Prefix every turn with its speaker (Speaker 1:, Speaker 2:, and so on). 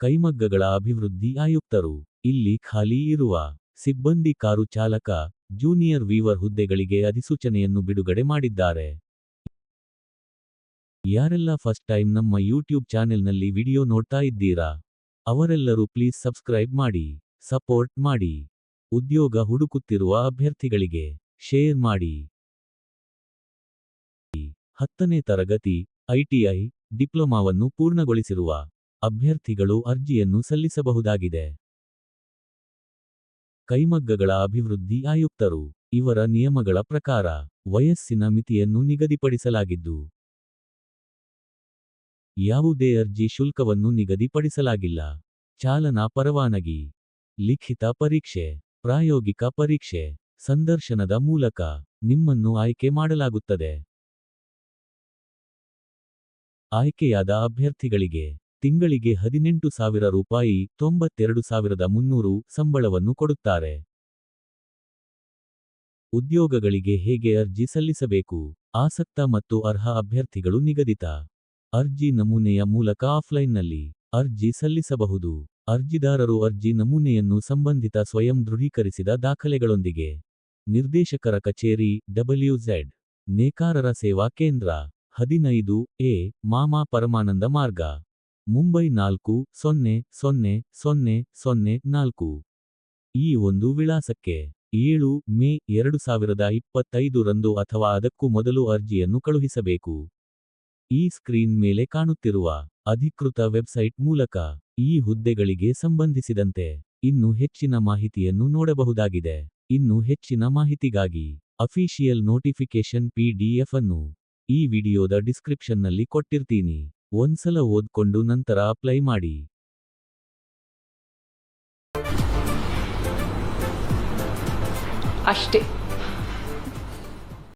Speaker 1: ಕೈಮಗ್ಗಗಳ ಅಭಿವೃದ್ಧಿ ಆಯುಕ್ತರು. ಇಲ್ಲಿ ಖಾಲಿ ಇರುವ ಸಿಬ್ಬಂದಿ ಕಾರು ಚಾಲಕ, ಜೂನಿಯರ್ ವೀವರ್ ಹುದ್ದೆಗಳಿಗೆ ಅಧಿಸೂಚನೆಯನ್ನು ಬಿಡುಗಡೆ ಮಾಡಿದ್ದಾರೆ. ಯಾರೆಲ್ಲ ಫಸ್ಟ್ ಟೈಮ್ ನಮ್ಮ ಯೂಟ್ಯೂಬ್ ಚಾನೆಲ್ನಲ್ಲಿ ವಿಡಿಯೋ ನೋಡ್ತಾ ಇದ್ದೀರಾ? ಅವರೆಲ್ಲರೂ ಪ್ಲೀಸ್ ಸಬ್ಸ್ಕ್ರೈಬ್ ಮಾಡಿ, ಸಪೋರ್ಟ್ ಮಾಡಿ. ಉದ್ಯೋಗ ಹುಡುಕುತ್ತಿರುವ ಅಭ್ಯರ್ಥಿಗಳಿಗೆ ಶೇರ್ ಮಾಡಿ. ಹತ್ತನೇ ತರಗತಿ ಐಟಿಐ ಡಿಪ್ಲೊಮಾವನ್ನು ಪೂರ್ಣಗೊಳಿಸಿರುವ ಅಭ್ಯರ್ಥಿಗಳು ಅರ್ಜಿಯನ್ನು ಸಲ್ಲಿಸಬಹುದಾಗಿದೆ. ಕೈಮಗ್ಗಗಳ ಅಭಿವೃದ್ಧಿ ಆಯುಕ್ತರು, ಇವರ ನಿಯಮಗಳ ಪ್ರಕಾರ ವಯಸ್ಸಿನ ಮಿತಿಯನ್ನು ನಿಗದಿಪಡಿಸಲಾಗಿದ್ದು, ಯಾವುದೇ ಅರ್ಜಿ ಶುಲ್ಕವನ್ನು ನಿಗದಿಪಡಿಸಲಾಗಿಲ್ಲ. ಚಾಲನಾ ಪರವಾನಗಿ, ಲಿಖಿತ ಪರೀಕ್ಷೆ, ಪ್ರಾಯೋಗಿಕ ಪರೀಕ್ಷೆ, ಸಂದರ್ಶನದ ಮೂಲಕ ನಿಮ್ಮನ್ನು ಆಯ್ಕೆ ಮಾಡಲಾಗುತ್ತದೆ. ಆಯ್ಕೆಯಾದ ಅಭ್ಯರ್ಥಿಗಳಿಗೆ ತಿಂಗಳಿಗೆ ಹದಿನೆಂಟು ಸಾವಿರ ರೂಪಾಯಿ, ತೊಂಬತ್ತೆರಡು ಸಾವಿರದ ಮುನ್ನೂರು ಸಂಬಳವನ್ನು ಕೊಡುತ್ತಾರೆ. ಉದ್ಯೋಗಗಳಿಗೆ ಹೇಗೆ ಅರ್ಜಿ ಸಲ್ಲಿಸಬೇಕು? ಆಸಕ್ತ ಮತ್ತು ಅರ್ಹ ಅಭ್ಯರ್ಥಿಗಳು ನಿಗದಿತ. ಅರ್ಜಿ ನಮೂನೆಯ ಮೂಲಕ ಆಫ್ಲೈನ್ನಲ್ಲಿ ಅರ್ಜಿ ಸಲ್ಲಿಸಬಹುದು. ಅರ್ಜಿದಾರರು ಅರ್ಜಿ ನಮೂನೆಯನ್ನು ಸಂಬಂಧಿತ ಸ್ವಯಂ ದೃಢೀಕರಿಸಿದ ದಾಖಲೆಗಳೊಂದಿಗೆ. ನಿರ್ದೇಶಕರ ಕಚೇರಿ, ಡಬ್ಲ್ಯೂ ಝೆಡ್. ನೇಕಾರರ ಸೇವಾ ಕೇಂದ್ರ. ಹದಿನೈದು ಎ, ಮಾಮಾ ಪರಮಾನಂದ ಮಾರ್ಗ. ಮುಂಬೈ ನಾಲ್ಕು, ಸೊನ್ನೆ ಸೊನ್ನೆ ಸೊನ್ನೆ ಸೊನ್ನೆ, ನಾಲ್ಕು. ಈ ಒಂದು ವಿಳಾಸಕ್ಕೆ ಏಳು, ಮೇ ಎರಡು ಸಾವಿರದ ಇಪ್ಪತ್ತೈದು ರಂದು ಅಥವಾ ಅದಕ್ಕೂ ಮೊದಲು ಅರ್ಜಿಯನ್ನು ಕಳುಹಿಸಬೇಕು. ಈ ಸ್ಕ್ರೀನ್ ಮೇಲೆ ಕಾಣುತ್ತಿರುವ ಅಧಿಕೃತ ವೆಬ್ಸೈಟ್ ಮೂಲಕ ಈ ಹುದ್ದೆಗಳಿಗೆ ಸಂಬಂಧಿಸಿದಂತೆ ಇನ್ನು ಹೆಚ್ಚಿನ ಮಾಹಿತಿಯನ್ನು ನೋಡಬಹುದಾಗಿದೆ. ಇನ್ನು ಹೆಚ್ಚಿನ ಮಾಹಿತಿಗಾಗಿ ಅಫಿಷಿಯಲ್ ನೋಟಿಫಿಕೇಶನ್ ಪಿಡಿಎಫ್ ಅನ್ನು ಈ ವಿಡಿಯೋದ ಡಿಸ್ಕ್ರಿಪ್ಷನ್ನಲ್ಲಿ ಕೊಟ್ಟಿರ್ತೀನಿ. ಒಂದ್ಸಲ ಓದ್ಕೊಂಡು ನಂತರ ಅಪ್ಲೈ ಮಾಡಿ.
Speaker 2: ಅಷ್ಟೇ.